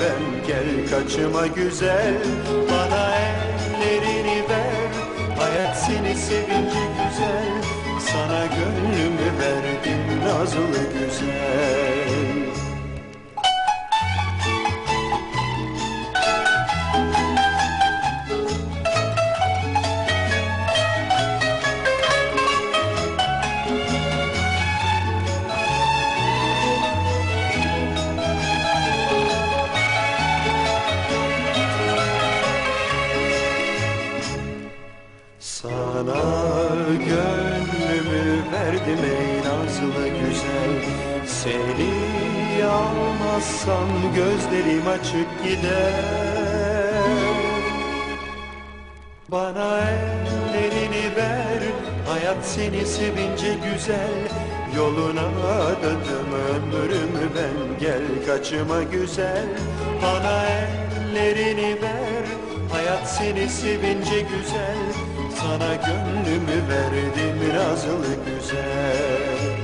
ben Gel kaçıma güzel. Bana ellerini ver. Hayat seni sevince güzel. Sana gönlümü verdim nazlı güzel Seni almazsam gözlerim açık gider. Bana ellerini ver Hayat seni sevince güzel. Yoluna adadım ömrümü ben Gel kaçıma güzel. Bana ellerini ver Hayat seni sevince güzel. Sana gönlümü verdim nazlı güzel